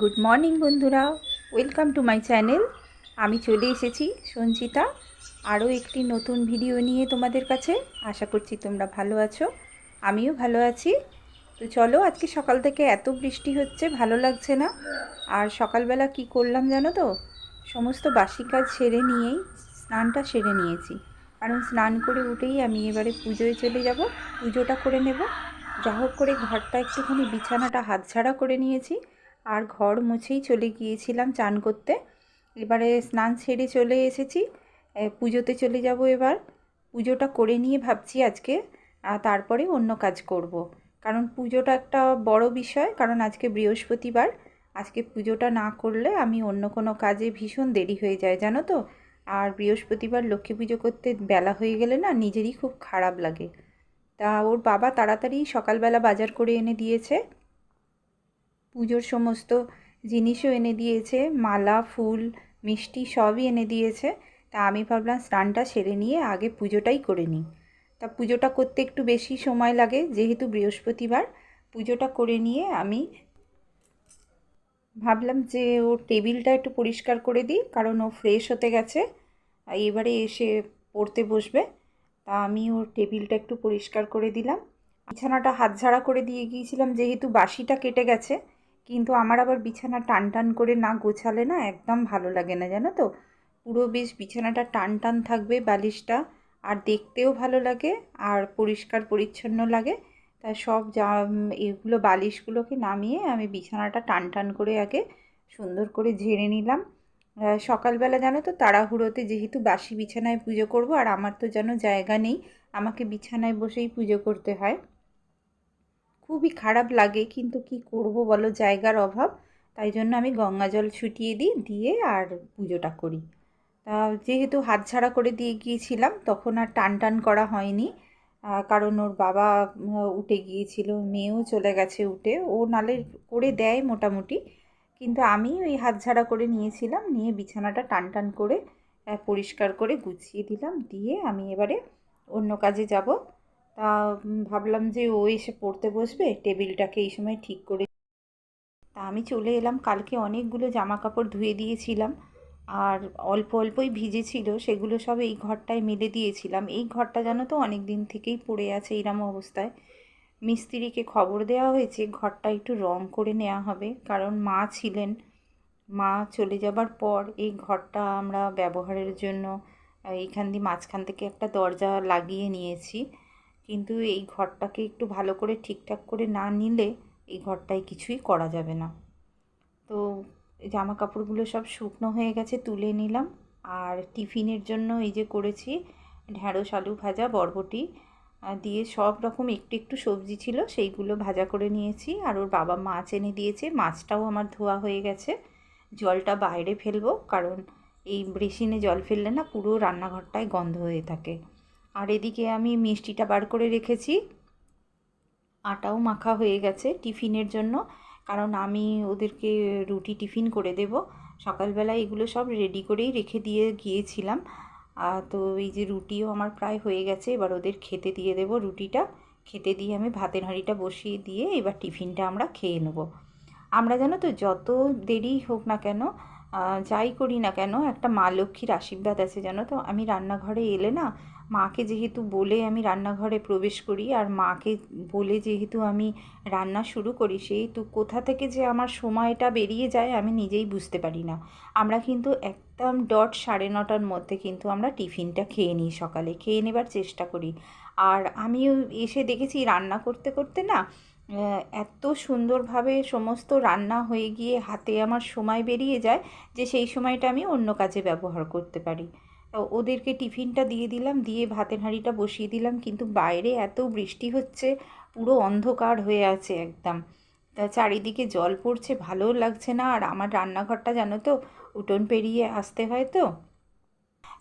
Good morning বন্ধুরা। Welcome to my channel আমি চলে এসেছি সঞ্চিতা। আরও একটি নতুন ভিডিও নিয়ে তোমাদের কাছে। আশা করছি তোমরা ভালো আছো। আমিও ভালো আছি। তো চলো, আজকে সকাল থেকে এত বৃষ্টি হচ্ছে, ভালো লাগছে না। আর সকালবেলা কি করলাম জানো তো? সমস্ত বাসি কাজ সেরে নিয়েই, স্নানটা সেরে নিয়েছি। কারণ স্নান করে উঠেই আমি এবারে পুজোয় চলে যাব। পুজোটা করে নেব। যা হোক করে ঘরটা একটুখানি বিছানাটা হাতছাড়া করে নিয়েছি। আর ঘর মুছেই চলে গিয়েছিলাম চান করতে। এবারে স্নান সেরে চলে এসেছি। পুজোতে চলে যাব এবার। পুজোটা করে নিয়ে ভাবছি আজকে তারপরে অন্য কাজ করব। কারণ পুজোটা একটা বড় বিষয়, কারণ আজকে বৃহস্পতিবার। আজকে পুজোটা না করলে আমি অন্য কোনো কাজে ভীষণ দেরি হয়ে যায়, জানো তো? আর বৃহস্পতিবার লক্ষ্মী পুজো করতে বেলা হয়ে গেলে না নিজেরই খুব খারাপ লাগে। তা ওর বাবা তাড়াতাড়ি সকালবেলা বাজার করে এনে দিয়েছে। পুজোর সমস্ত জিনিসও এনে দিয়েছে, মালা, ফুল, মিষ্টি সবই এনে দিয়েছে। তা আমি ভাবলাম স্নানটা সেরে নিয়ে আগে পুজোটাই করে নিই। তা পুজোটা করতে একটু বেশি সময় লাগে, যেহেতু বৃহস্পতিবার। পুজোটা করে নিয়ে আমি ভাবলাম যে ওর টেবিলটা একটু পরিষ্কার করে দিই, কারণ ও ফ্রেশ হতে গেছে। এবারে এসে পড়তে বসবে। তা আমি ওর টেবিলটা একটু পরিষ্কার করে দিলাম। বিছানাটা হাতঝাড়া করে দিয়ে গিয়েছিলাম, যেহেতু বাসিটা কেটে গেছে। কিন্তু আমার আবার বিছানা টান টান করে না গোছালে না একদম ভালো লাগে না, জানো তো? পুরো বেশ বিছানাটা টান টান থাকবে বালিশটা, আর দেখতেও ভালো লাগে, আর পরিষ্কার পরিচ্ছন্ন লাগে। তা সব যা এগুলো বালিশগুলোকে নামিয়ে আমি বিছানাটা টান টান করে আগে সুন্দর করে ঝেড়ে নিলাম। সকালবেলা জানো তো তাড়াহুড়োতে যেহেতু বাসি বিছানায় পুজো করব, আর আমার তো যেন জায়গা নেই, আমাকে বিছানায় বসেই পুজো করতে হয়। খুবই খারাপ লাগে, কিন্তু কি করব বলো? জায়গার অভাব। তাই জন্য আমি গঙ্গা জল ছুটিয়ে দিই, দিয়ে আর পুজোটা করি। তা যেহেতু হাত হাতছাড়া করে দিয়ে গিয়েছিলাম, তখন আর টান টান করা হয়নি। কারণ ওর বাবা উঠে গিয়েছিল, মেয়েও চলে গেছে উঠে। ও নালে করে দেয় মোটামুটি। কিন্তু আমি ওই হাতঝাড়া করে নিয়েছিলাম, নিয়ে বিছানাটা টান টান করে পরিষ্কার করে গুছিয়ে দিলাম। দিয়ে আমি এবারে অন্য কাজে যাব। তা ভাবলাম যে ও এসে পড়তে বসবে, টেবিলটাকে এই সময় ঠিক করে তা আমি চলে এলাম। কালকে অনেকগুলো জামা কাপড় ধুয়ে দিয়েছিলাম আর অল্প অল্পই ভিজেছিল, সেগুলো সব এই ঘরটায় মেলে দিয়েছিলাম। এই ঘরটা জানো তো অনেক দিন থেকেই পড়ে আছে এইরকম অবস্থায়। মিস্ত্রিকে খবর দেওয়া হয়েছে, ঘরটা একটু রং করে নেওয়া হবে, কারণ মা ছিলেন। মা চলে যাবার পর এই ঘরটা আমরা ব্যবহারের জন্য, এইখান দিয়ে মাঝখান থেকে একটা দরজা লাগিয়ে নিয়েছি। কিন্তু এই ঘরটাকে একটু ভালো করে ঠিকঠাক করে না নিলে এই ঘরটায় কিছুই করা যাবে না। তো জামা কাপড়গুলো সব শুকনো হয়ে গেছে, তুলে নিলাম। আর টিফিনের জন্য এই যে করেছি, ঢ্যাঁড়স, আলু ভাজা, বরবটি দিয়ে সব রকম একটু একটু সবজি ছিল, সেইগুলো ভাজা করে নিয়েছি। আর ওর বাবা মাছ এনে দিয়েছে, মাছটাও আমার ধোয়া হয়ে গেছে। জলটা বাইরে ফেলব, কারণ এই বেসিনে জল ফেললে না পুরো রান্নাঘরটায় গন্ধ হয়ে থাকে। আর এদিকে আমি মিষ্টিটা বার করে রেখেছি। আটাও মাখা হয়ে গেছে টিফিনের জন্য, কারণ আমি ওদেরকে রুটি টিফিন করে দেব। সকালবেলা এগুলো সব রেডি করেই রেখে দিয়ে গিয়েছিলাম। তো এই যে রুটিও আমার প্রায় হয়ে গেছে, এবার ওদের খেতে দিয়ে দেব রুটিটা। খেতে দিয়ে আমি ভাতের হাঁড়িটা বসিয়ে দিয়ে এবার টিফিনটা আমরা খেয়ে নেব। আমরা জানো তো, যত দেরি হোক না কেন যাই করি না কেন, একটা মা লক্ষ্মীর আশীর্বাদ আছে জানো তো। আমি রান্নাঘরে এলে না মাকে যেহেতু বলে আমি রান্নাঘরে প্রবেশ করি আর মাকে বলে যেহেতু আমি রান্না শুরু করি, সেহেতু কোথা থেকে যে আমার সময়টা বেরিয়ে যায় আমি নিজেই বুঝতে পারি না। আমরা কিন্তু একদম ডট সাড়ে নটার মধ্যে কিন্তু আমরা টিফিনটা খেয়ে নিই সকালে, খেয়ে নেবার চেষ্টা করি। আর আমিও এসে দেখেছি রান্না করতে করতে না এত সুন্দরভাবে সমস্ত রান্না হয়ে গিয়ে হাতে আমার সময় বেরিয়ে যায় যে সেই সময়টা আমি অন্য কাজে ব্যবহার করতে পারি। তো ওদেরকে টিফিনটা দিয়ে দিলাম, দিয়ে ভাতের হাঁড়িটা বসিয়ে দিলাম। কিন্তু বাইরে এত বৃষ্টি হচ্ছে, পুরো অন্ধকার হয়ে আছে একদম। তা চারিদিকে জল পড়ছে, ভালোও লাগছে না। আর আমার রান্নাঘরটা জানো তো, উঠোন পেরিয়ে আসতে হয় তো।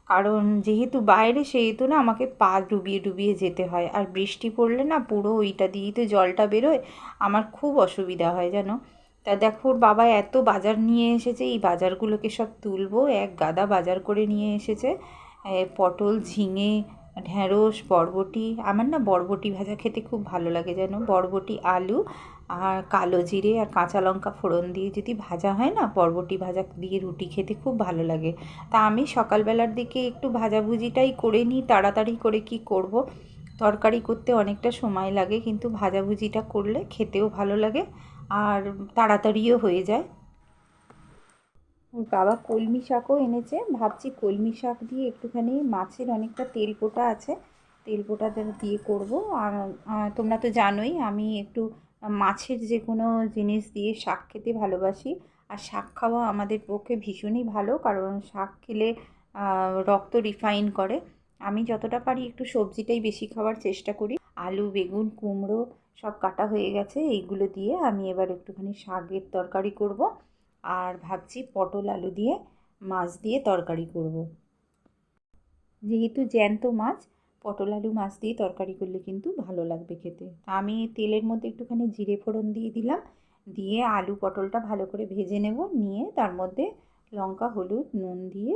কারণ যেহেতু বাইরে, সেহেতু না আমাকে পা ডুবিয়ে ডুবিয়ে যেতে হয়। আর বৃষ্টি পড়লে না পুরো ওইটা দিয়েই তো জলটা বেরোয়। আমার খুব অসুবিধা হয় জানো। তা দেখো, ওর বাবা এত বাজার নিয়ে এসেছে, এই বাজারগুলোকে সব তুলবো। এক গাদা বাজার করে নিয়ে এসেছে। পটল, ঝিঙে, ঢ্যাঁড়স, বরবটি। আমার না বরবটি ভাজা খেতে খুব ভালো লাগে যেন বরবটি, আলু আর কালো জিরে আর কাঁচা লঙ্কা ফোড়ন দিয়ে যদি ভাজা হয় না, বরবটি ভাজা দিয়ে রুটি খেতে খুব ভালো লাগে। তা আমি সকালবেলার দিকে একটু ভাজাভুজিটাই করে নিই, তাড়াতাড়ি করে কি করব? তরকারি করতে অনেকটা সময় লাগে, কিন্তু ভাজাভুজিটা করলে খেতেও ভালো লাগে। আর তাড়াতাড়িও হয়ে যায়। বাবা কলমি শাকও এনেছে। ভাবছি কলমি শাক দিয়ে একটুখানি মাছের অনেকটা তেল পোটা আছে। তেল পোটা দিয়ে করব। আর তোমরা তো জানোই আমি একটু মাছের যে কোনো জিনিস দিয়ে শাক খেতে ভালোবাসি। আর শাক খাওয়া আমাদের পক্ষে ভীষণই ভালো, কারণ শাক খেলে রক্ত রিফাইন করে। আমি যতটা পারি একটু সবজিটাই বেশি খাওয়ার চেষ্টা করি। আলু, বেগুন, কুমড়ো সব কাটা হয়ে গেছে, এইগুলো দিয়ে আমি এবার একটুখানি শাকের তরকারি করব আর ভাবছি পটল আলু দিয়ে মাছ দিয়ে তরকারি করব। যেহেতু জ্যান্ত মাছ, পটল আলু মাছ দিয়ে তরকারি করলে কিন্তু ভালো লাগবে খেতে। আমি তেলের মধ্যে একটুখানি জিরে ফোড়ন দিয়ে দিলাম, দিয়ে আলু পটলটা ভালো করে ভেজে নেব, নিয়ে তার মধ্যে লঙ্কা, হলুদ, নুন দিয়ে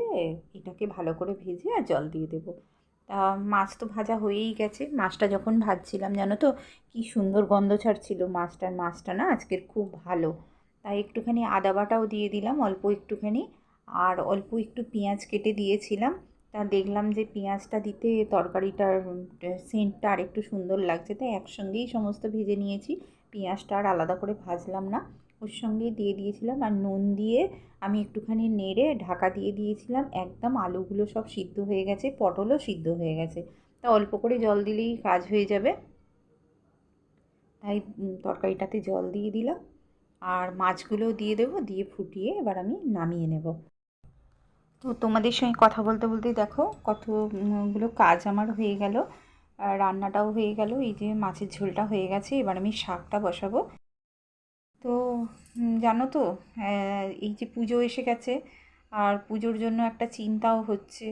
এটাকে ভালো করে ভেজে আর জল দিয়ে দেবো। তা মাছ তো ভাজা হয়েই গেছে। মাছটা যখন ভাজছিলাম, জানো তো? কি সুন্দর গন্ধ ছাড়ছিল মাছটার। মাছটা না আজকের খুব ভালো। তাই একটুখানি আদা বাটাও দিয়ে দিলাম, অল্প একটুখানি। আর অল্প একটু পেঁয়াজ কেটে দিয়েছিলাম। তা দেখলাম যে পেঁয়াজটা দিতে তরকারিটার সেন্টটা আর একটু সুন্দর লাগছে। তাই একসঙ্গেই সমস্ত ভেজে নিয়েছি। পেঁয়াজটা আর আলাদা করে ভাজলাম না। ওর সঙ্গেই দিয়ে দিয়েছিলাম আর নুন দিয়ে আমি একটুখানি নেড়ে ঢাকা দিয়ে দিয়েছিলাম। একদম আলুগুলো সব সিদ্ধ হয়ে গেছে, পটলও সিদ্ধ হয়ে গেছে। তা অল্প করে জল দিলেই কাজ হয়ে যাবে। তাই তরকারিটাতে জল দিয়ে দিলাম। আর মাছগুলোও দিয়ে দেবো, দিয়ে ফুটিয়ে এবার আমি নামিয়ে নেব। তো তোমাদের সঙ্গে কথা বলতে বলতে দেখো কতগুলো কাজ আমার হয়ে গেল। রান্নাটাও হয়ে গেল। এই যে মাছের ঝোলটা হয়ে গেছে। এবার আমি শাকটা বসাবো। তো জানো তো এই যে পুজো এসে গেছে, আর পুজোর জন্য একটা চিন্তাও হচ্ছে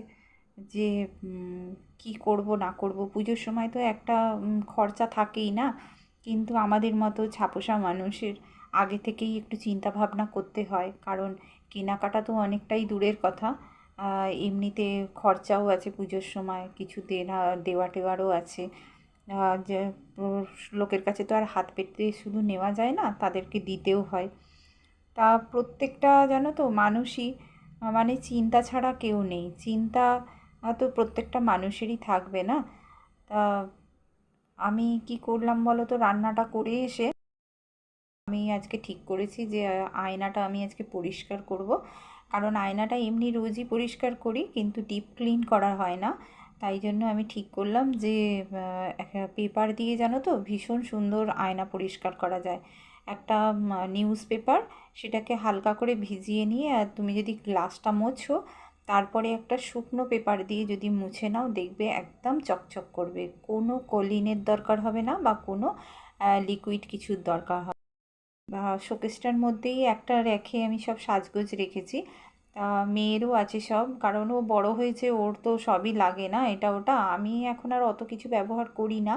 যে কি করব, না করব। পুজোর সময় তো একটা খরচা থাকেই না, কিন্তু আমাদের মতো ছাপোষা মানুষের আগে থেকেই একটু চিন্তা ভাবনা করতে হয়, কারণ কেনাকাটা তো অনেকটাই দূরের কথা এমনিতে খরচাও আছে পুজোর সময়, কিছু দেনা দেওয়া টেওয়ারও আছে। যে লোকের কাছে তো আর হাত পেতে শুধু নেওয়া যায় না, তাদেরকে দিতেও হয়। তা প্রত্যেকটা জানো তো মানুষই মানে চিন্তা ছাড়া কেউ নেই। চিন্তা তো প্রত্যেকটা মানুষেরই থাকবে না। তা আমি কি করলাম বলো তো, রান্নাটা করে এসে আমি আজকে ঠিক করেছি যে আয়নাটা আমি আজকে পরিষ্কার করব। কারণ আয়নাটা এমনি রোজই পরিষ্কার করি, কিন্তু ডিপ ক্লিন করা হয় না। তাই জন্য আমি ঠিক করলাম যে পেপার দিয়ে জানো তো ভীষণ সুন্দর আয়না পরিষ্কার করা যায়। একটা নিউজ পেপার সেটাকে হালকা করে ভিজিয়ে নিয়ে আর তুমি যদি গ্লাসটা মোছো, তারপরে একটা শুকনো পেপার দিয়ে যদি মুছে নাও, দেখবে একদম চকচক করবে। কোনো কলিনের দরকার হবে না বা কোনো লিকুইড কিছুর দরকার হবে বা শোকেসটার মধ্যেই একটা রেখে আমি সব সাজগোজ রেখেছি। মেয়েরও আছে সব। কারণ ও বড় হয়েছে, ওর তো সবই লাগে না এটা ওটা। আমি এখন আর অত কিছু ব্যবহার করি না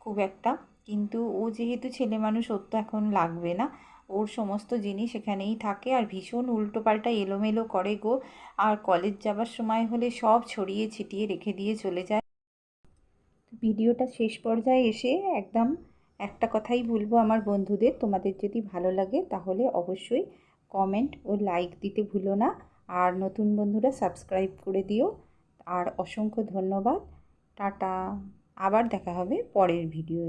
খুব একটা। কিন্তু ও যেহেতু ছেলে মানুষ, ওর তো এখন লাগবে না। ওর সমস্ত জিনিস এখানেই থাকে। আর ভীষণ উল্টোপাল্টা এলোমেলো করে গো। আর কলেজ যাবার সময় হলে সব ছড়িয়ে ছিটিয়ে রেখে দিয়ে চলে যায়। ভিডিওটা শেষ পর্যায়ে এসে একদম একটা কথাই বলব আমার বন্ধুদের। তোমাদের যদি ভালো লাগে তাহলে অবশ্যই কমেন্ট ও লাইক দিতে ভুলো না। আর নতুন বন্ধুরা সাবস্ক্রাইব করে দিও। আর অসংখ্য ধন্যবাদ। টাটা। আবার দেখা হবে পরের ভিডিওয়ে।